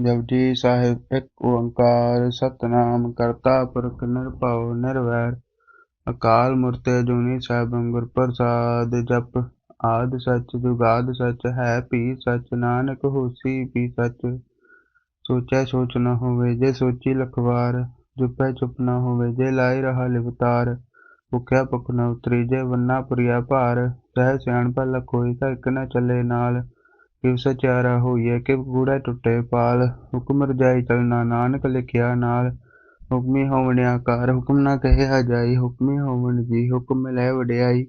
ਜਪਜੀ ਸਾਹਿਬ ਇੱਕ ਓੰਕਾਰ ਸਤਨਾਮ ਕਰਤਾ ਪੁਰਖ ਨਿਰਭਉ ਨਿਰਵੈਰ, ਅਕਾਲ ਮੂਰਤ ਅਜੂਨੀ ਸਾਹਿਬੰ ਗੁਰ ਪ੍ਰਸਾਦ ਜਪ, ਆਦ ਸੱਚ ਜੁਗਾਦ ਸੱਚ ਹੈ ਭੀ ਸੱਚ, ਨਾਨਕ ਹੋਸੀ ਭੀ ਸੱਚ, ਸੋਚੈ ਸੋਚ ਨਾ ਹੋਵੇ ਜੇ ਸੋਚੀ ਲਖਵਾਰ, ਜੁਪੈ ਚੁਪ ਨਾ ਹੋਵੇ ਜੇ ਲਾਈ ਰਹਾ ਲਿਵਤਾਰ, ਭੁਖਿਆ ਭੁਖ ਨ ਉਤਰੀ ਜੇ ਵੰਨਾ ਪੁਰੀਆ ਭਾਰ, ਸਹਿ ਸਿਆਣਪਾ ਲਖੋਈ ਤਾਂ ਇੱਕ ਨਾ ਚੱਲੇ ਨਾਲ ਕਿਵ ਸਚਿਆਰਾ ਹੋਈਏ ਕਿਵ ਕੂੜਾ ਟੁੱਟੇ ਪਾਲ, ਹੁਕਮ ਰਜਾਈ ਚਲਣਾ, ਨਾਨਕ ਲਿਖਿਆ ਨਾਲ ਹੁਕਮੀ ਹੋਵਣ ਆਕਾਰ ਹੁਕਮ ਨਾ ਕਹਿਆ ਜਾਈ, ਹੁਕਮੀ ਹੋਵਣ ਜੀ ਹੁਕਮ ਲੈ ਵਡਿਆਈ।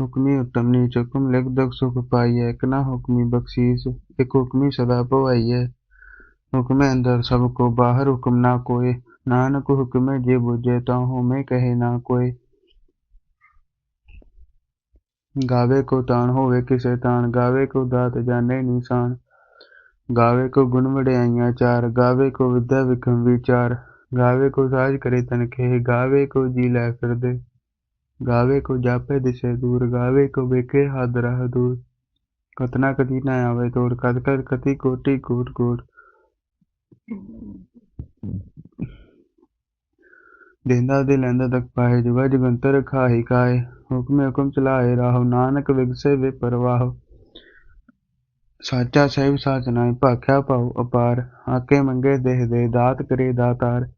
ਹੁਕਮੀ ਉਤਮ ਨੀਚ ਹੁਕਮ, ਲਿਖ ਦੁਖ ਸੁਖ ਪਾਈਐ, ਇੱਕ ਨਾ ਹੁਕਮੀ ਬਖਸ਼ੀਸ, ਇੱਕ ਹੁਕਮੀ ਸਦਾ ਭਵਾਈਐ। ਹੁਕਮੇ ਅੰਦਰ ਸਭ ਕੋ ਬਾਹਰ ਹੁਕਮ ਨਾ ਕੋਏ, ਨਾਨਕ ਹੁਕਮੇ ਜੇ ਬੁਝੇ ਤਾਂ ਹੋਮੇ ਕਹੇ ਨਾ ਕੋਏ। ਗਾਵੇ ਕੋ ਤਾਣ ਹੋਵੇ ਕਿਸੇ ਤਾਣ, ਗਾਵੇ ਕੋ ਦਾਤ ਜਾਣੇ ਨਿਸ਼ਾਨ। ਗਾਵੇ ਕੋ ਗੁਣ ਵਡਿਆਈਆਂ ਚਾਰ, ਗਾਵੇ ਕੋ ਵਿਦਿਆ ਵਿਖਮ ਵਿਚਾਰ। ਗਾਵੇ ਕੋ ਸਾਜ ਕਰੇ ਤਨਖੇ ਗਾਵੇ ਕੋ ਜੀ ਲੈ ਫਿਰਦੇ। ਗਾਵੇ ਕੋ ਜਾਪੇ ਦਿਸੇ ਦੂਰ, ਗਾਵੇ ਕੋ ਵੇਖੇ ਹੱਦ ਰਹ ਕਤਨਾ ਕਤੀ ਨਾ ਆਵੇ ਤੋੜ ਕਦ ਕਦ ਕਤੀ ਕੋਟੀ ਕੋਟ ਕੋਟ। ਦੇਂਦਾ ਦੇ ਲੈਂਦਾ ਤੱਕ ਪਾਏ, ਜੁਗਾ ਜਗੰਤਰ ਖਾਹੀ ਕਾਏ ਹੁਕਮੇ ਹੁਕਮ ਚਲਾਏ ਰਾਹੋ, ਨਾਨਕ ਵਿਗਸੇ ਵੇ ਪਰਵਾਹ। ਸਾਚਾ ਸਹਿਬ ਸਾਚ ਭਾਖਿਆ ਪਾਉ ਅਪਾਰ ਆਕੇ ਮੰਗੇ ਦੇਹ ਦੇ, ਦਾਤ ਕਰੇ ਦਾਤਾਰ।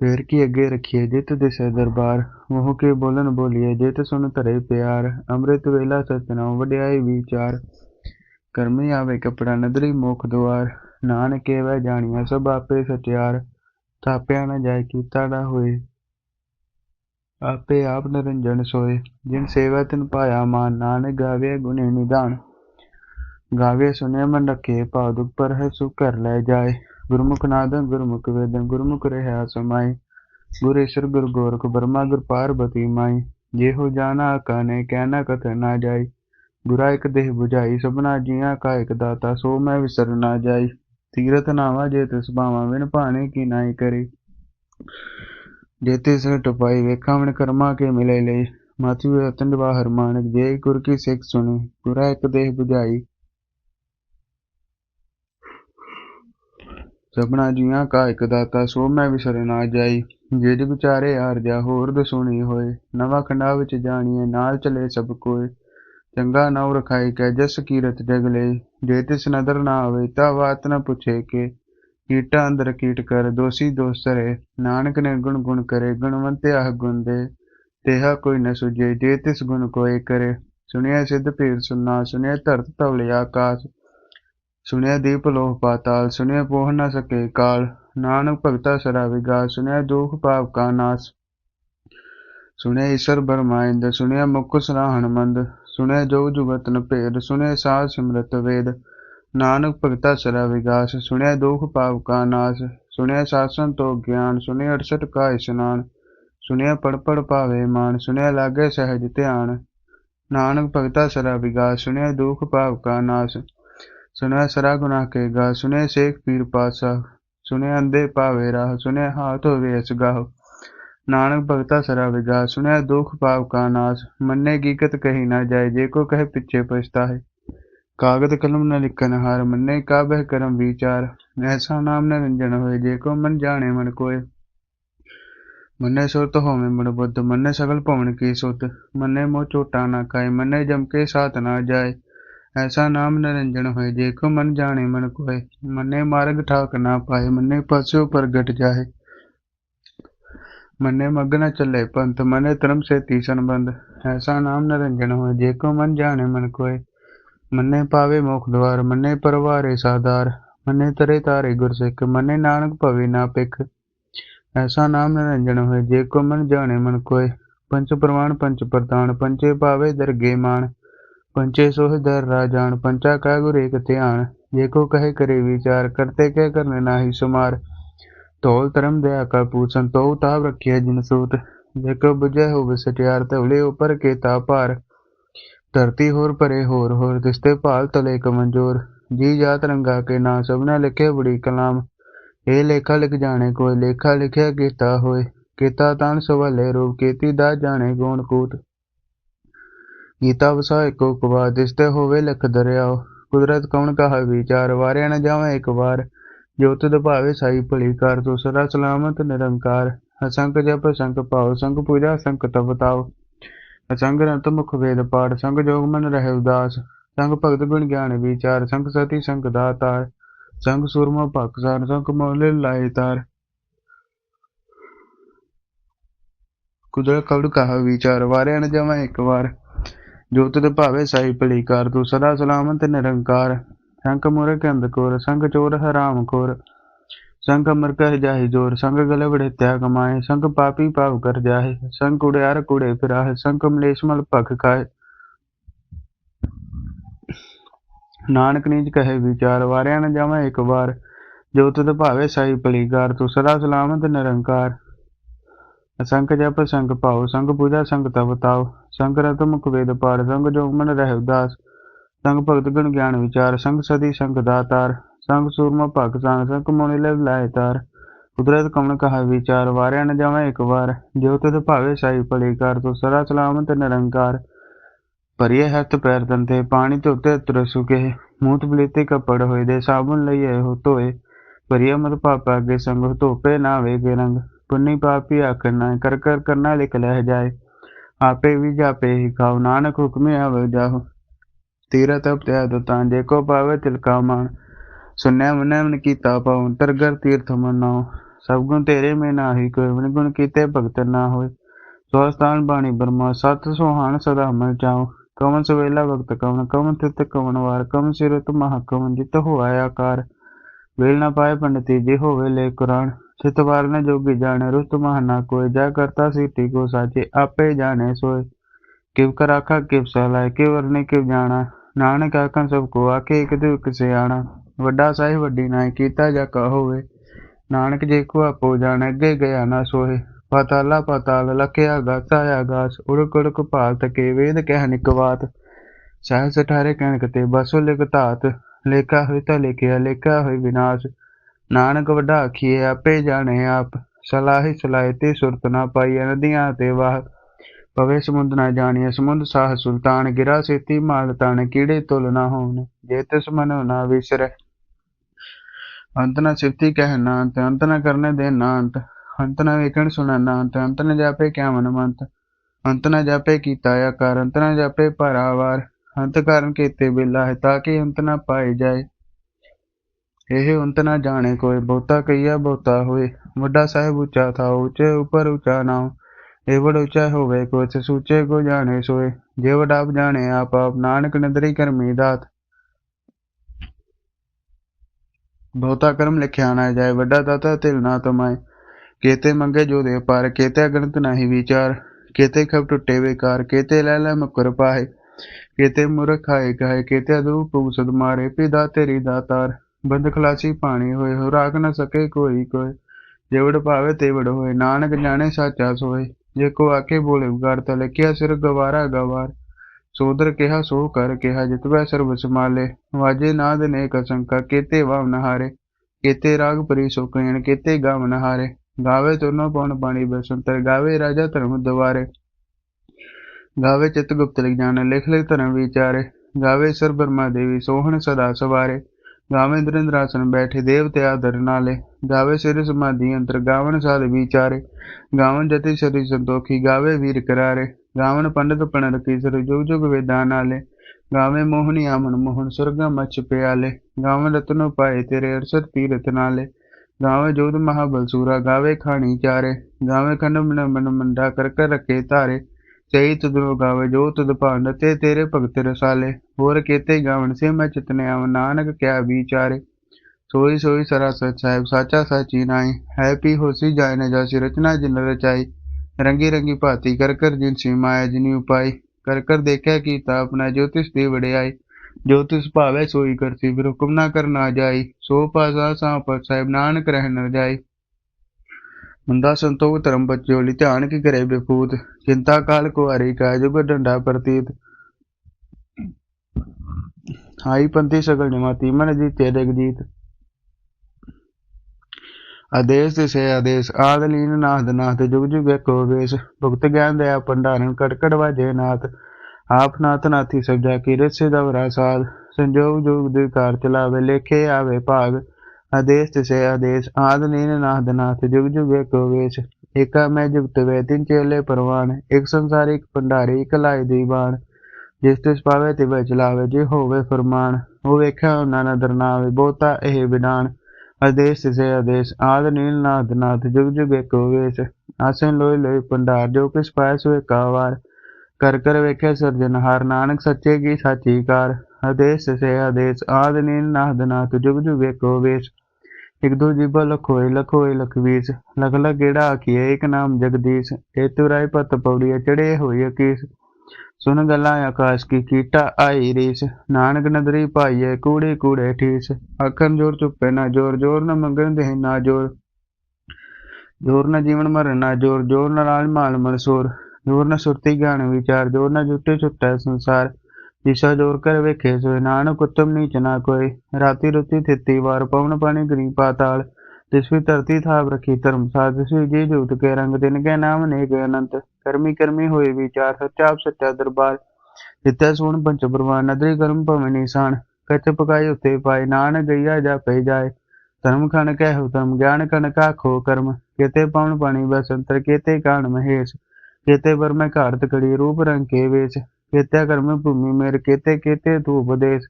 ਫੇਰ ਕੀ ਅੱਗੇ ਰੱਖੀਏ ਜਿਤ ਦਿਸੇ ਦਰਬਾਰ? ਮੋਹ ਕੇ ਬੋਲਨ ਬੋਲੀਏ, ਜਿਤ ਸੁਣ ਧਰੇ ਪਿਆਰ। ਅੰਮ੍ਰਿਤ ਵੇਲਾ ਸਤਨਾਮ ਵਡਿਆਈ ਵਿਚਾਰ। ਕਰਮੀ ਆਵੇ ਕਪੜਾ, ਨਦਰੀ ਮੋਖ ਦੁਆਰ। ਨਾਨਕੇ ਵੈ ਜਾਣੀਆ ਸਭ ਆਪੇ ਸਚਿਆਰ। ਥਾਪਿਆ ਨਾ ਜਾਏ, ਕੀਤਾ ਨਾ ਹੋਏ। ਆਪੇ ਆਪ ਨਿਰੰਜਨ ਸੋਏ। ਜਿਨ ਸੇਵਾ ਤਿਨ ਪਾਇਆ ਮਾਨ, ਨਾਨਕ ਗਾਵੇ ਗੁਣੇ ਨਿਦਾਨ। ਗਾਵੇ ਸੁਨੇ ਮਨ ਰਖੇ ਭਾਉ ਦੁਖ ਪਰ ਹੈ ਸੁਖ ਕਰ ਲੈ ਜਾਏ। ਗੁਰਮੁਖ ਨਾਦੰ ਗੁਰਮੁਖ ਵੇਦੰ, ਗੁਰਮੁਖ ਰਹਿਆ ਸਮਾਈ ਗੁਰ ਗੁਰ ਗੋਰਖ ਬਰਮਾ ਗੁਰ ਪਾਰਬਤੀ ਮਾਈ। ਹੋ ਜਾਣਾ ਕਾਨੇ ਕਹਿਣਾ ਕਥ ਨਾ ਜਾਈ। ਗੁਰਾ ਇਕ ਦੇਹ 부ਝਾਈ ਸਭਨਾ ਜੀਆਂ ਕਾ ਇਕ ਦਾਤਾ, ਸੋ ਮੈਂ ਵਿਸਰ ਨਾ ਜਾਈ। ਤੀਰਥ ਨਾਵਾ ਜੇ ਤਿਸ ਭਾਵਾਂ ਵਿਨ ਭਾਣੇ ਕੀ ਨਾਈ ਕਰੀ। ਜੇ ਤਿਸ ਟਪਾਈ, ਵੇਖਾਂ ਮਨ ਕਰਮਾ ਮਿਲੇ ਲਈ। ਮਾਥੂ ਰਤਨ ਬਾਹਰ ਮਾਨਕ ਜੇ ਗੁਰ ਕੀ ਸਿੱਖ ਸੁਣੀ ਗੁਰਾ ਇਕ ਦੇਹ 부ਝਾਈ ਸਭਨਾ ਜੀਆਂ ਕਾ ਇਕ ਦਾਤਾ, ਸੋ ਮੈਂ ਵਿਸਰ ਨਾ ਜਾਈ। ਜਿਜ ਵਿਚਾਰੇ ਆਰਜਾ ਹੋਰ ਦਸੁਣੀ ਹੋਏ। ਨਵਾਂ ਖੰਡਾ ਵਿੱਚ ਜਾਣੀਏ, ਨਾਲ ਚਲੇ ਸਭ ਕੋਏ। ਚੰਗਾ ਨਾਉ ਰਖਾਈ ਕੈ, ਜਸ ਕੀਰਤ ਜਗ ਲਈ ਜੇ ਤਿਸ ਨਦਰ ਨਾ ਆਵੇ, ਤਾ ਬਾਤ ਨਾ ਪੁੱਛੇ ਕੇ। ਕੀਟਾ ਅੰਦਰ ਕੀਟ ਕਰ, ਦੋਸੀ ਦੋਸਤ ਧਰੇ, ਨਾਨਕ ਨੇ ਗੁਣ ਗੁਣ ਕਰੇ, ਗੁਣਵੰਤ ਗੁਣ ਦੇ, ਤੇਹਾ ਕੋਈ ਨ ਸੁਝੇ, ਜੇ ਤਿਸ ਗੁਣ ਕੋਏ ਕਰੇ। ਸੁਣਿਆ ਸਿੱਧ ਭੀਰ ਸੁਨਾ ਸੁਣਿਆ ਧਰਤ ਧਵਲੇ ਆਕਾਸ਼, ਸੁਣਿਆ ਦੀਪ ਲੋਹ ਪਾਤਾਲ, ਸੁਣਿਆ ਪੋਹ ਨ ਸਕੇ ਕਾਲ, ਨਾਨਕ ਭਗਤਾ ਸਰਾ ਵਿਗਾ ਸੁਣਿਆ ਦੁਖ ਪਾਪ ਕਾ ਨਾਸ। ਸੁਣਿਆ ਈਸ਼ਰ ਬਰਮਾਇੰਦ ਸੁਣਿਆ ਮੁਖ ਸਰਾਹਣ ਮੰਦ, ਸੁਣਿਆ ਜੋਗ ਜੁਗਤ ਨ ਭੇਦ, ਸੁਣਿਆ ਸਾਧ ਸਿਮਰਤ ਵੇਦ। ਨਾਨਕ ਭਗਤਾ ਸਰਾ ਵਿਗਾਸ, ਸੁਣਿਆ ਦੁਖ ਪਾਪ ਕਾ ਨਾਸ, ਸੁਣਿਆ ਸਾਸਨ ਤੋਂ ਗਿਆਨ, ਸੁਣਿਆ 68 ਕਾ ਇਸ਼ਨਾਨ, ਸੁਣਿਆ ਪੜ ਪੜ ਪਾਵੇ ਮਾਨ, ਸੁਣਿਆ ਲਾਗੇ ਸਹਿਜ ਧਿਆਨ। ਨਾਨਕ ਭਗਤਾ ਸਰਾ ਵਿਗਾਸ, ਸੁਣਿਆ ਦੁਖ ਪਾਪ ਕਾ ਨਾਸ, ਸੁਣਿਆ ਸਰਾ ਗੁਨਾਹ ਕੇ ਗਾ, ਸੁਣਿਆ ਸੇਖ ਪੀਰ ਪਾਸਾ ਸੁਣਿਆ ਅੰਦੇ ਭਾਵੇ ਰਾਹ, ਸੁਣਿਆ ਹਾਥ ਹੋਵੇ ਅਸਗਾਹ ਨਾਨਕ ਭਗਤਾ ਸਰਾ ਵਿਗਾ ਸੁਣਿਆ ਦੁਖ ਪਾਪ ਕਾ ਨਾਸ, ਮੰਨੇ ਕੀਕਤ ਕਹੀ ਨਾ ਜਾਏ, ਜੇ ਕੋ ਕਹੇ ਪਿੱਛੇ ਪਛਤਾਏ ਕਾਗਦ ਕਲਮ ਨ ਲਿਖਨ ਹਾਰ ਮੰਨੇ ਕਾ ਬਹਿ ਕਰਮ ਵਿਚਾਰ। ਐਸਾ ਨਾਮ ਨਿਰੰਜਨ ਹੋਏ, ਜੇ ਕੋ ਮਨ ਜਾਣੇ ਮਨ ਕੋਏ। ਮੰਨੇ ਸੁਰਤ ਹੋਵੇ ਮਨ ਬੁੱਧ, ਮੰਨੇ ਸਗਲ ਭਵਨ ਕੀ ਸੁਧ। ਮੰਨੇ ਮੋ ਝੋਟਾ ਨਾ ਖਾਏ, ਮੰਨੇ ਜਮ ਕੇ ਸਾਥ ਨਾ ਜਾਏ। ਐਸਾ ਨਾਮ ਨਿਰੰਜਨ ਹੋਏ, ਜੇ ਕੋ ਮਨ ਜਾਣੇ ਮਨ ਕੋਏ। ਮੰਨੇ ਮਾਰਗ ਠਾਕ ਨਾ ਪਾਏ, ਮੰਨੇ ਪਸਿਓ ਪ੍ਰਗਟ ਜਾਏ। ਮੰਨੇ ਮਗ ਨ ਚੱਲੇ ਪੰਥ, ਮਨੇ ਧਰਮ ਸੇ ਤੀਸਨ ਬੰਦ ਐਸਾ ਨਾਮ ਨਿਰੰਜਨ ਹੋਏ, ਜੇ ਕੋ ਮਨ ਜਾਣੇ ਮਨ ਕੋਏ। ਮੰਨੇ ਪਾਵੇ ਮੁਖ ਦਵਾਰ, ਮੰਨੇ ਪਰਵਾਰੇ ਸਾਦਾਰ, ਮੰਨੇ ਤਰੇ ਤਾਰੇ ਗੁਰਸਿੱਖ, ਮੰਨੇ ਨਾਨਕ ਭਵੇ ਨਾ ਪਿਖ ਐਸਾ ਨਾਮ ਨਿਰੰਜਨ ਹੋਏ, ਜੇ ਕੋ ਮਨ ਜਾਣੇ ਮਨ ਕੋਏ। ਪੰਚ ਪ੍ਰਮਾਣ ਪੰਚ ਪ੍ਰਤਾਨ ਪੰਚੇ ਪਾਵੇ ਦਰਗੇ ਮਾਨ ਪੰਚੇ ਸੋਹ ਦਰ ਰਾਜਾਨ ਪੰਚਾ ਕਾ ਗੁਰ ਏਕ ਧਿਆਨ। ਜੇ ਕੋ ਕਹੇ ਕਰੇ ਵਿਚਾਰ, ਕਰਤੇ ਕਹਿ ਕਰਨੇ ਨਾਹੀ ਸੁਮਾਰ। ਧੌਲ ਧਰਮ ਦਇਆ ਕਾ ਪੂਛਨ ਤੋ ਤਾਪ ਰਖਿਆ ਜਿਨ ਸੂਤ। ਜੇ ਕੋ ਬੁਝੈ ਹੋਵੇ ਸਟਿਆਰ ਤਵਲੇ ਉਪਰ ਕੇ ਤਾ ਭਾਰ। ਧਰਤੀ ਹੋਰ ਭਰੇ ਹੋਰ ਹੋਰ ਦਿਸਤੇ ਭਾਲ ਤਲੇ ਕਮੰਜੋਰ। ਜੀ ਜਾਤ ਰੰਗਾ ਕੇ ਨਾ ਸਭਨਾ ਲਿਖੇ ਬੜੀ ਕਲਾਮ। ਇਹ ਲੇਖਾ ਲਿਖ ਜਾਣੇ ਕੋਈ ਲੇਖਾ ਲਿਖਿਆ ਕੀਤਾ ਹੋਏ ਕੀਤਾ ਤਨ ਸਵਾਲੇ ਰੂਪ, ਕੀਤੀ ਦਾ ਜਾਣੇ ਗੋਣ ਕੂਟ ਗੀਤਾ ਵਸਾ ਇੱਕੋ ਕੁਵਾ ਦਿਸਤੇ ਹੋਵੇ ਲਖ ਦਰਿਆਓ। ਕੁਦਰਤ ਕੌਣ ਕਹਾ ਵਿਚਾਰ, ਵਾਰਿਆ ਨਾ ਜਾਵੇਂ ਇੱਕ ਵਾਰ। ਜੋਤ ਤੁਧ ਭਾਵੇ ਸਾਈ ਭਲੀ ਕਰ ਤੂੰ ਸਦਾ ਸਲਾਮਤ ਨਿਰੰਕਾਰ। ਅਸੰਖ ਜਪ ਸੰਖ ਪਾਉ ਸੰਖ ਪੂਜਾ ਸੰਖ ਤਪ ਤਾਉ ਅਸੰਗ ਰੰਤ ਮੁਖ ਵੇਦ ਪਾਠ, ਸੰਗ ਜੋਗ ਮਨ ਰਹਿ ਉਦਾਸ, ਸੰਗ ਭਗਤ ਗੁਣ ਗਿਆਨ ਵਿਚਾਰ, ਸੰਗ ਸਤੀ, ਸੰਗ ਦਾਤਾਰ, ਸੰਗ ਸੂਰਮਾ ਪਾਕਿਸਤਾਨ ਸੰਗ ਮੌਲੇ ਲਾਏ ਤਾਰ। ਕੁਦਰਤ ਕੌਣ ਕਹਾ ਵਿਚਾਰ, ਵਾਰਿਆ ਨ ਜਾਵਾਂ ਇੱਕ ਵਾਰ। ਜੋਤ ਤੇ ਭਾਵੇ ਸਾਈ ਭਲੀ ਕਰ ਤੂੰ ਸਦਾ ਸਲਾਮਤ ਨਿਰੰਕਾਰ। ਸੰਖ ਮੂਰਖ ਅੰਧਕੋਰ ਸੰਗ ਚੋਰ ਹਰਾਮ ਖੋਰ। ਸੰਖ ਅਮਰ ਕਹਿ ਜਾਹਿ ਜੋਰ, ਸੰਗ ਗਲੇ ਬੜੇ ਤਿਆ ਕਮਾਏ ਸੰਗ ਪਾਪੀ ਪਾਪ ਕਰ ਜਾਹਿ, ਸੰਗ ਕੁੜਿਆਰ ਕੁੜੇ ਫਿਰਾਹਿ, ਸੰਗ ਕਮਲੇਸ਼ ਮਲ ਭਖ ਨਾਨਕ ਨਿਜ ਕਹੇ ਵਿਚਾਰ, ਵਾਰਿਆ ਨ ਜਾਵਾਂ ਇੱਕ ਵਾਰ, ਜੋ ਤੁਧ ਭਾਵੇ ਸਾਈ ਭਲੀ ਤੂੰ ਸਦਾ ਸਲਾਮਤ ਨਿਰੰਕਾਰ। ਅਸੰਖ ਜਪ, ਸੰਗ ਭਾਉ, ਸੰਗ ਪੂਜਾ, ਸੰਗ ਤਪ ਤਾਉ। ਸੰਗ ਰਤ ਮੁਖ ਵੇਦ ਪਾੜ ਸੰਗ ਜੋਗ ਮਨ ਰਹਿ ਉਦਾਸ। ਸੰਗ ਭਗਤ ਗਣ ਗਿਆਨ ਵਿਚਾਰ, ਸੰਗ ਸਦੀ ਸੰਗ ਦਾਤਾਰ। ਸੰਗ ਸੂਰਮਾ ਭਗ ਸੰਗ ਸੰਗ ਮੋਨਿ ਲੈ ਲਾਇ ਤਾਰ। ਕੁਦਰਤ ਕਮਨ ਕਹਾ ਵਿਚਾਰ, ਵਾਰਿਆ ਨ ਜਾਵੇਂ ਇੱਕ ਵਾਰ। ਜੋ ਤੁਧ ਭਾਵੇ ਸਾਈ ਭਲੀ ਕਰ ਤੂੰ ਸਦਾ ਸਲਾਮਤ ਨਿਰੰਕਾਰ। ਭਰੀਏ ਹੱਥ ਪੈਰ ਤੰਤੇ ਪਾਣੀ ਧੋਤੇ ਤੁਰ ਸੁਕੇ। ਮੂਤ ਬਲੀਤੇ ਕੱਪੜ ਹੋਏ ਦੇ ਸਾਬੁਨ ਲਈਏ ਹੋ ਧੋਏ। ਭਰੀਏ ਮਤ ਪਾਪਾ ਅੱਗੇ ਸੰਗ, ਧੋਪੇ ਨਾ ਵੇਗੇ ਰੰਗ। ਪੁੰਨੀ ਪਾਪੀ ਆਖਣ ਨਾ, ਕਰ ਕਰ ਕਰਨਾ ਲਿਖ ਲੈ ਜਾਏ। ਆਪੇ ਵੀ ਜਾਪੇ ਹੀ ਖਾਉ ਨਾਨਕ ਹੁਕਮੇ ਆਵੇ ਜਾਹੁ। ਤੀਰਤ ਅਪਤਿਆ ਦਤਾਂ ਜੇ ਕੋ ਪਾਵੇ ਤਿਲਕਾ ਮਾਨ ਸੁਨਿਆ ਮਨੈ ਮਨ ਕੀਤਾ ਪਾਉ ਤਰਗਰ ਤੀਰਥ ਮਨਾਉ ਸਭ ਗੁਣ ਤੇਰੇ ਮੇ ਨਾਹੀ ਕੋਈ ਮਨ ਗੁਣ ਕੀਤੇ ਭਗਤ ਨਾ ਹੋਏ। ਸੋ ਸਥਾਨ ਬਾਣੀ ਬਰਮਾ ਸਤ ਸੁਹਾਣ ਸਦਾ ਮਨ ਚਾਉ ਕਵਨ ਸਵੇਲਾ ਵਕਤ ਕਵਨ ਕਵਨ ਤਿਤ ਕਵਨ ਵਾਰ, ਕਵਨ ਸਿਰਤ ਮਹਾ ਕਵਨ, ਜਿਤ ਹੋਆ ਆਕਾਰ। ਵੇਲ ਨਾ ਪਾਏ ਪੰਡਤੀ ਜੇ ਹੋਵੇ ਲੈ ਕੁਰਾਨ। ਚਿਤ ਵਾਰ ਜੋਗੀ ਜਾਣੇ, ਰੁਸਤ ਮਹਾਨਾ ਕੋਈ ਜਾ ਕਰਤਾ ਸੀਤੀ ਕੋ ਸਾਚੇ, ਆਪੇ ਜਾਣੇ ਸੋਏ। ਕਿਵ ਕਰ ਕਿਵ ਸਲਾਏ ਕਿਵ ਵਰਨੇ, ਕਿਵ ਜਾਣਾ। ਨਾਨਕ ਆਖਾਂ ਸਭ ਕੋ, ਆਖੇ ਇਕ ਦੁ ਇਕ ਸਿਆਣਾ। ਵੱਡਾ ਸਾਹਿਬ ਵੱਡੀ ਨਾਇ ਕੀਤਾ ਜਾ ਕਾ ਹੋਵੇ। ਨਾਨਕ ਜੇ ਕੋ ਆਪੋ ਜਾਣ, ਅੱਗੇ ਗਿਆ ਨਾ ਸੋਏ ਪਾਤਾਲਾ ਪਾਤਾਲ ਲਖਿਆ ਗਾਸਾ ਗਾਸ, ਉੜਕ ਉੜਕ ਭਾਲ ਤਕੇ ਵੇਦ ਕਹਿ ਨਿਕਵਾਤ ਸਹਿ ਸਠਾਰੇ ਕਹਿਣ ਕਤੇ ਬਸੋ ਲਿਖ ਧਾਤ, ਲੇਖਾ ਹੋਇ ਤਾਂ ਲਿਖਿਆ, ਲੇਖਾ ਹੋਇ ਵਿਨਾਸ਼। ਨਾਨਕ ਵੱਡਾ ਆਖੀਏ ਆਪੇ ਜਾਣੇ ਆਪ। ਸਲਾਹੀ ਸਲਾਹੇ ਤੇ ਸੁਰਤ ਨਾ ਪਾਈਐ, ਨਦੀਆਂ ਤੇ ਵਾਹ। ਪਵੇ ਸਮੁੰਦ ਨਾ ਜਾਣੀਐ, ਸਮੁੰਦ ਸਾਹ ਸੁਲਤਾਨ, ਗਿਰਾ ਸੇਤੀ ਮਾਲ ਤਾਣ, ਕੀੜੇ ਤੁਲ ਨਾ ਹੋਣ। ਜੇ ਤਿਸ ਮਨੋ ਨਾ ਵਿਸਰੈ ਅੰਤ ਨਾ ਸਿਫਤੀ ਕਹਿ ਨਾ ਅੰਤ ਅੰਤ ਨਾ ਕਰਨੇ ਦੇ ਨਾ ਅੰਤ ਅੰਤ ਨਾ ਵੇਖਣ ਜਾਪੇ ਕਿਆ ਅੰਤ ਨਾ ਕੀਤਾ ਆਕਾਰ, ਅੰਤ ਨਾ ਜਾਪੇ ਅੰਤ ਕਾਰਨ ਕੀਤੇ ਬਿਲਾ ਹੈ ਤਾਂ ਕਿ ਅੰਤ ਨਾ ਪਾਏ ਜਾਏ। ਇਹ ਅੰਤ ਨਾ ਜਾਣੇ ਕੋਈ, ਬਹੁਤਾ ਕਈਆ ਬਹੁਤਾ ਹੋਏ। ਵੱਡਾ ਸਾਹਿਬ ਉੱਚਾ ਥਾ ਉੱਚੇ ਉਪਰ ਉੱਚਾ ਨਾਮ ਇਹ ਉੱਚਾ ਹੋਵੇ, ਕੁਛ ਸੂਚੇ ਕੋ ਜਾਣੇ ਸੋਏ। ਜੇ ਵਡ ਆਪ ਜਾਣੇ, ਆਪ ਆਪ ਨਾਨਕ ਨਦਰੀ ਕਰਮੀ ਦਾਤ। ਬਹੁਤਾ ਕਰਮ ਲਿਖਿਆ ਨਾ ਜਾਏ, ਵੱਡਾ ਦਾਤਾ ਤਿਲ ਨਾ ਤਮਾਏ ਕੇਤੇ ਮੰਗੇ ਜੋ ਦੇ ਪਰ, ਕੇਤੇ ਗਣਤ ਨਹੀਂ ਵਿਚਾਰ। ਕੇਤੇ ਖਬ ਟੁੱਟੇ ਵਿਕਾਰ ਕੇਤੇ ਲੈ ਲੈ ਮੁਕਰ ਪਾਏ ਕੇਤੇ ਮੁਰਖ ਖਾਏ ਗਾਏ, ਕੇਤੇ ਅਦੂ ਸਦ ਮਾਰੇ ਪਿਦਾ ਤੇਰੀ ਦਾਤਾਰ ਬੰਦ ਖਲਾਸੀ ਪਾਣੀ ਹੋਏ ਹੋ ਰਾਖ ਨਾ ਸਕੇ ਕੋਈ ਕੋਈ ਜੇਵੜ ਭਾਵੇ ਤੇ ਹੋਏ, ਨਾਨਕ ਜਾਣੇ ਸਾਚਾ ਸੋਏ। ਜੇ ਕੋ ਆਕੇ ਬੋਲੇ ਉਗਾਰ ਤਾ ਲਿਖਿਆ ਸਿਰ ਗਵਾਰਾ ਗਵਾਰ। ਸੋਦਰ ਕਿਹਾ, ਸੋ ਕਰ ਕਿਹਾ ਜਿਤਵੈ ਸਰਬ ਸਮਾਲੇ ਵਾਜੇ ਨਾਦ ਨੇ ਕਸੰਕਾ, ਕੇਤੇ ਵਾਵ ਨਹਾਰੇ। ਕੇਤੇ ਰਾਗ ਪਰੀ ਸੋ ਕਹਿਣ ਕੇਤੇ ਗਾਵ ਨਹਾਰੇ। ਗਾਵੇ ਤੁਰਨੋ ਪਉਣ ਪਾਣੀ ਬਸੰਤਰ, ਗਾਵੇ ਰਾਜਾ ਧਰਮ ਦਵਾਰੇ ਗਾਵੇ ਚਿਤ ਗੁਪਤ ਲਿਖ ਜਾਣ, ਲਿਖ ਲਿਖ ਧਰਮ ਵਿਚਾਰੇ। ਗਾਵੇ ਸਰ ਬਰਮਾ ਦੇਵੀ, ਸੋਹਣ ਸਦਾ ਸਵਾਰੇ। ਗਾਵੇਂ ਇੰਦਰਾਸਨ ਬੈਠੇ, ਦੇਵਤੇ ਆਦਰ ਨਾਲੇ। ਗਾਵੇ ਸਿਰ ਸਮਾਧੀ ਅੰਤਰ ਗਾਵਨ ਸਾਧ ਵਿਚਾਰੇ। ਗਾਵਨ ਜਤੀ ਸਰੀ ਸੰਤੋਖੀ, ਗਾਵੇ ਵੀਰ ਕਰਾਰੇ। ਗਾਵਨ ਪੰਡਤ ਪਣ ਰਕੀ ਸਰ ਜੁਗ ਜੁਗ ਵੇਦਾਂ ਨਾਲੇ। ਗਾਵੇ ਮੋਹਨੀ ਆਮਨ ਮੋਹਨ ਸੁਰਗਾ ਮਛ ਪਿਆਲੇ। ਗਾਵਨ ਰਤਨੋ ਪਾਏ ਤੇਰੇ ਅਰਸਤ ਤੀਰਤ ਨਾਲੇ। ਗਾਵੇ ਜੋਧ ਮਹਾਬਲ ਸੂਰਾ, ਗਾਵੇ ਖਾਣੀ ਚਾਰੇ। ਗਾਵੇ ਖੰਡ ਮਨ ਮਨ ਮੰਡਾ ਕਰ ਕਰ ਰਕੇ ਧਾਰੇ। ਸਹੀ ਤੁਧਰੋ ਗਾਵੇ ਜੋ ਤੁਧ ਭਾਂਡ ਤੇ ਤੇਰੇ ਭਗਤ ਰਸਾਲੇ। ਹੋਰ ਕੇਤੇ ਗਾਵਨ ਸੇ ਮੈਂ ਚਿਤਨੇ ਆਵ, ਨਾਨਕ ਕਿਆ ਵਿਚਾਰੇ। ਸੋਈ ਸੋਈ ਸਰਾ ਸਚ ਸਾਹਿਬ, ਸਾਚਾ ਸਾਚੀ ਨਾਈ ਹੈ ਪੀ ਹੋਸੀ ਜਾਇ ਨ ਰੰਗੀ ਰੰਗੀ ਭਾਤੀ ਕਰ ਕਰ ਜਿਨ ਸੀ ਮਾਇਆ ਜਿਨੀ ਉਪਾਈ। ਕਰ ਕਰ ਦੇਖਿਆ ਕੀਤਾ ਆਪਣਾ ਜੋਤਿਸ ਦੀ ਵਡਿਆਈ। ਜੋ ਭਾਵੇ ਸੋਈ ਕਰਤੀ ਫਿਰ ਹੁਕਮ ਨਾ ਕਰਨਾ ਜਾਈ। ਸੋ ਪਾਸਾ ਸਾਪਤ ਸਾਹਿਬ ਨਾਨਕ ਰਹਿ ਨ ਜਾਈ। ਮੰਦਾ ਸੰਤੋਖ ਧਰਮ ਬਚੋਲੀ ਧਿਆਨ ਕੀ ਕਰੇ ਬੇਫੂਤ। ਚਿੰਤਾ ਕਾਲ ਕੋ ਹਰੀ ਕਾ ਜੁਗ ਡੰਡਾ ਪ੍ਰਤੀਤ। ਹਾਈ ਪੰਥੀ ਸਗਲ ਨਿਮਾਤੀ ਮਨ ਜੀ ਤੇਰੇ ਜਗਜੀਤ। ਆਦੇਸ਼ ਤੇ ਸੇ ਆਦੇਸ਼ ਆਦਲੀਨ ਨਾਥ ਨਾਥ, ਜੁਗ ਜੁਗ ਏਕੋ ਵੇਸ। ਭੁਗਤ ਗਿਆਨ ਦਇਆ ਭੰਡਾਰਨ ਕਟਕਟ ਵਾਜੇ ਨਾਥ। ਆਪ ਨਾਥ ਨਾਥੀ ਸਭ ਜਾ ਕੀ ਰਸੇ ਦਵਰਾ ਸਾਧ। ਸੰਜੋਗ ਜੋਗ ਦੇ ਚਲਾਵੇ, ਲੇਖੇ ਆਵੇ ਭਾਗ। ਆਦੇਸ਼ ਤਿਸੇ ਆਦੇਸ਼, ਆਦ ਨੀਨ ਨਾਦ ਨਾਥ, ਜੁਗ ਜੁਗ ਏਕੋ ਵੇਸ਼। ਏਕਾ ਮੈਂ ਜੁਗਤ ਵੇ, ਤਿਨ ਚੇਲੇ ਪਰਵਾਨ। ਇੱਕ ਸੰਸਾਰੀ, ਇੱਕ ਭੰਡਾਰੀ, ਇੱਕ ਲਾਇ ਦੀਵਾਨ ਜਿਸ ਤਿਸ ਪਾਵੇ ਤੇ ਵਿੱਚ ਲਾਵੇ ਜੇ ਹੋਵੇ ਫਰਮਾਨ। ਉਹ ਵੇਖਿਆ ਉਹਨਾਂ ਨਦਰ ਨਾ ਆਵੇ ਬਹੁਤਾ ਇਹ ਵਿਡਾਨ ਆਦੇਸ਼ ਤਿਸੇ ਆਦੇਸ਼, ਆਦ ਨੀਲ ਨਾਦ ਨਾਥ ਜੁਗ ਜੁਗ ਏਕੋ ਵੇਸ਼। ਆਸਨ ਲੋਇ ਲੋਇ ਭੰਡਾਰ, ਜੋ ਕਿਸ ਪਾਇ ਸੋ ਏਕਾਵਾਰ ਕਰ ਕਰ ਵੇਖੇ ਸਿਰਜਣਹਾਰ ਨਾਨਕ ਸੱਚੇ ਕੀ ਸਾਚੀ ਕਾਰ। ਆਦੇਸ਼ ਸੇ ਆਦੇਸ਼, ਆਦ ਨੀਲ ਨਾਦ ਨਾਥ ਜੁਗ ਜੁਗ ਏਕੋ ਵੇਸ਼। ਇਕ ਦੋ ਜੀਬਾ ਲਖੋਏ ਲਖੋਏ ਲਖਵੀਸ। ਲਖ ਲਖ ਗੇੜਾ ਆਖੀਏ ਇੱਕ ਨਾਮ ਜਗਦੀਸ਼। ਏ ਤੁਰਾਈ ਪਤ ਪੌੜੀਏ ਚੜੇ ਹੋਈ ਅਕੀਸ ਸੁਨ ਗੱਲਾਂ ਆਕਾਸ਼ ਕੀ ਕੀਟਾ ਆਈ ਰੀਸ। ਨਾਨਕ ਨਦਰੀ ਪਾਈਏ ਕੂੜੇ ਕੂੜੇ ਠੀਸ। ਆਖਣ ਜੋਰ ਚੁੱਪੇ, ਨਾ ਜੋਰ ਜੋਰ ਨਾ ਮੰਗਣ ਦੇ, ਨਾ ਜੋਰ। ਜੋਰ ਨਾ ਜੀਵਨ ਮਰਨ, ਨਾ ਜੋਰ ਜੋਰ ਨਾ ਲਾਲ ਮਾਲ ਮਨਸੂਰ। ਜੋਰ ਨਾ ਸੁਰਤੀ ਗਿਆਨ ਵਿਚਾਰ, ਜੋਰ ਨਾ ਜੁਟੇ ਛੁੱਟੈ ਸੰਸਾਰ। ਜਿਸਾ ਜੋਰ ਕਰ ਵੇਖੇ, ਸੋਏ ਨਾਨਕ ਉਤਮ ਨੀਚ ਨਾ ਕੋਈ। ਰਾਤੀ ਰੁਤੀ ਥਿੱਤੀ, ਵਾਰ ਪਵਨ ਪਾਣੀ ਗਰੀ ਪਾਤਾਲ ਤਿਸ ਵੀ ਧਰਤੀ ਥਾਪ ਰਖੀ ਧਰਮ ਸਾਧ ਤਿਸ ਵੀ ਜੀ ਜੂਤ ਕੇ ਰੰਗ ਦਿਨ ਕੇ ਨਾਮ ਨੇ ਨੇਕ ਅਨੰਤ। ਕਰਮੀ ਕਰਮੀ ਹੋਏ ਵਿਚਾਰ, ਸੱਚਾ ਆਪ ਸੱਚਾ ਦਰਬਾਰ। ਜਿੱਤੈ ਸੋਣ ਪੰਚ ਪ੍ਰਵਾਨ, ਨਦਰੀ ਕਰਮ ਭਵਨ ਨਿਸ਼ਾਨ। ਕੱਚ ਪਕਾਈ ਉਤੇ ਪਾਏ, ਨਾਨਕ ਗਈਆ ਜਾ ਪਈ ਜਾਏ। ਧਰਮ ਖਣ ਕਹਿ ਧਰਮ ਗਿਆਨ ਕਨ ਕਾਖੋ ਕਰਮ। ਕੇਤੇ ਪਵਨ ਪਾਣੀ ਬਸੰਤਰ, ਕੇਤੇ ਕਾਣ ਮਹੇਸ਼। ਕੇਤੇ ਵਰ ਮੈਂ ਘਾੜਤ ਕੜੀ ਰੂਪ ਰੰਗ ਕੇ ਵੇਚ ਕੇਤੇ ਕਰਮ ਭੂਮि ਮੇਰ, ਕੇਤੇ ਕੇਤੇ ਤੂ ਉਪਦੇਸ਼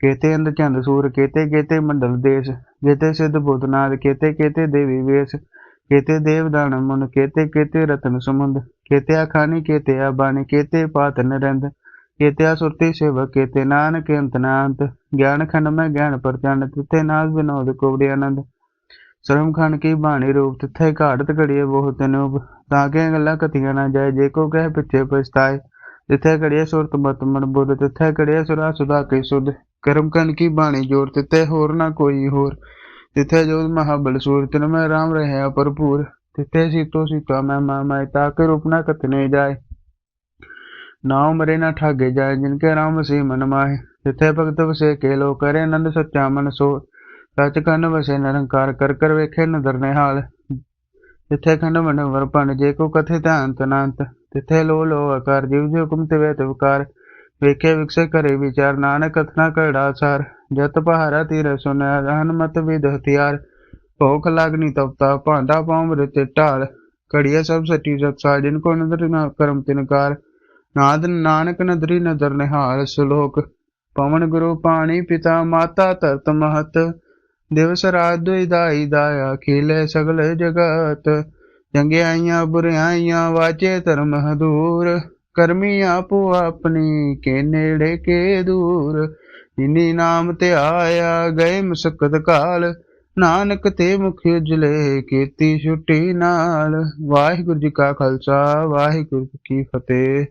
ਕੇਤੇ ਅੰਧ ਚੰਦ ਸੂਰ, ਕੇਤੇ ਕੇਤੇ ਮੰਡਲ ਦੇਸ਼। ਜੇਤੇ ਸਿੱਧ ਬੁੱਧਨਾਥ ਕੇਤੇ ਕੇਤੇ ਦੇਵੀ ਵੇਸ਼। ਕੇਤੇ ਦੇਵਦਾਨ ਮਨ, ਕੇਤੇ ਕੇਤੇ ਰਤਨ ਸਮੁੰਦ ਕੇਤੇ ਆਖਾਨੀ ਕੇਤੇ ਆਬਾਣੀ ਕੇਤੇ ਪਾਤ ਨਰੰਦ ਕੇਤੇ ਸੁਰਤੀ ਸੇਵਕ, ਕੇਤੇ ਨਾਨਕ ਅੰਤ ਨਾੰਤ, ਗਿਆਨ ਖੰਡ ਮੈਂ ਗਿਆਨ ਪਰਚੰਡ, ਤਿੱਥੇ ਨਾਗ ਵਿਨੋਦ ਕੋਵੜੀ ਆਨੰਦ। ਸਰਮ ਖੰਡ ਕੀ ਬਾਣੀ ਰੂਪ, ਤਿੱਥੇ ਘਾੜਤ ਘੜੀਏ ਬਹੁਤ ਤਨੂਬ, ਤਾਂ ਕਿ ਗੱਲਾਂ ਕਥੀਆਂ ਨਾ ਜਾਏ, ਜੇ ਕੋ ਕਹਿ ਪਿੱਛੇ ਪਛਤਾਏ। ਤਿੱਥੇ ਘੜੀਏ ਸੁਰਤ ਮਤ ਮਨ ਬੁੱਧ, ਤਿੱਥੇ ਘੜੀਏ ਸੁਰਾ ਸੁਦਾ ਕੇ ਸੁਧ। ਕਰਮ ਕੰਨ ਕੀ ਬਾਣੀ ਜੋਰ, ਤਿੱਥੇ ਹੋਰ ਨਾ ਕੋਈ ਹੋਰ। ਤਿੱਥੇ ਜੋਤ ਮਹਾਬਲ ਸੂਰ ਤਿਨ ਮੈਂ ਰਾਮ ਰਹਿਆ ਭਰਪੂਰ ਤਿੱਥੇ ਸੀਤੋ ਸੀਤਾ ਮੈਂ ਮਾ ਮੈਂ ਤਾਕ ਰੂਪ ਨਾ ਕਤਨੇ ਜਾਏ। ਨਾਉ ਮਰੇ ਨਾ ਠਾਗੇ ਜਾਏ, ਜਿਨ ਕੇ ਰਾਮ ਸੀ ਮਨ ਮਾਹੇ। ਤਿੱਥੇ ਭਗਤ ਵਸੇ ਕੇ ਲੋ ਕਰੇ ਆਨੰਦ ਸੱਚਾ ਮਨ ਸੋ ਸੱਚ ਕੰਨ ਵਸੇ ਨਿਰੰਕਾਰ, ਕਰ ਕਰ ਵੇਖੇ ਨਦਰ ਨਿਹਾਲ। ਜਿਥੇ ਖੰਡ ਮਨ ਵਰਪਨ ਜੇ ਕੋ ਕਥੇ ਧਿਆਨ ਤਨੰਤ। ਤਿੱਥੇ ਲੋ ਲੋ ਆਕਾਰ ਜਿਵ ਜਿਵ ਹੁਕਮ ਤੇ ਵੇ ਤਵਕਾਰ ਵੇਖੇ ਵਿਕਸੇ ਕਰੇ ਵਿਚਾਰ, ਨਾਨਕ ਕਥਨਾ ਕਰੜਾ ਸਾਰ। ਜਤ ਪਹਾਰਾ ਤੀਰ ਸੁਨਿਆ ਰਹਿਨ ਮਤ ਵਿਦ ਹਥਿਆਰ ਭੋਖ ਲਾਗਨੀ ਤਪਤਾ ਭਾਂਡਾ ਪਾਉ ਮ੍ਰਿਤ ਢਾਲ। ਘੜੀਏ ਸਭ ਸੱਟੀ ਸਤ ਸਾਜਨ ਕੋ ਨਦਰ ਨਾ ਕਰਮ ਤਿਨਕਾਰ ਨਾਦ ਨਾਨਕ ਨਦਰੀ ਨਦਰ ਨਿਹਾਲ ਸ਼ਲੋਕ। ਪਵਨ ਗੁਰੂ ਪਾਣੀ ਪਿਤਾ ਮਾਤਾ ਧਰਤ ਮਹਤ। ਦਿਵਸ ਰਾਤ ਦੁਇ ਦਾਈ ਦਾਇਆ ਖੇਲੇ ਸਗਲ ਜਗਤ। ਚੰਗਿਆਈਆਂ ਬੁਰਿਆਈਆਂ ਵਾਜੇ ਧਰਮ ਹਦੂਰ। ਕਰਮੀ ਆਪੋ ਆਪਣੀ ਕੇ ਨੇੜੇ ਕੇ ਦੂਰ। ਇਨੀ ਨਾਮ ਤੇ ਆਇਆ ਗਏ ਮੁਸਕਤ ਕਾਲ। ਨਾਨਕ ਤੇ ਮੁਖ ਉਜਲੇ ਕੀਤੀ ਛੁੱਟੀ ਨਾਲ। ਵਾਹਿਗੁਰੂ ਜੀ ਕਾ ਖਾਲਸਾ, ਵਾਹਿਗੁਰੂ ਕੀ ਫਤਿਹ।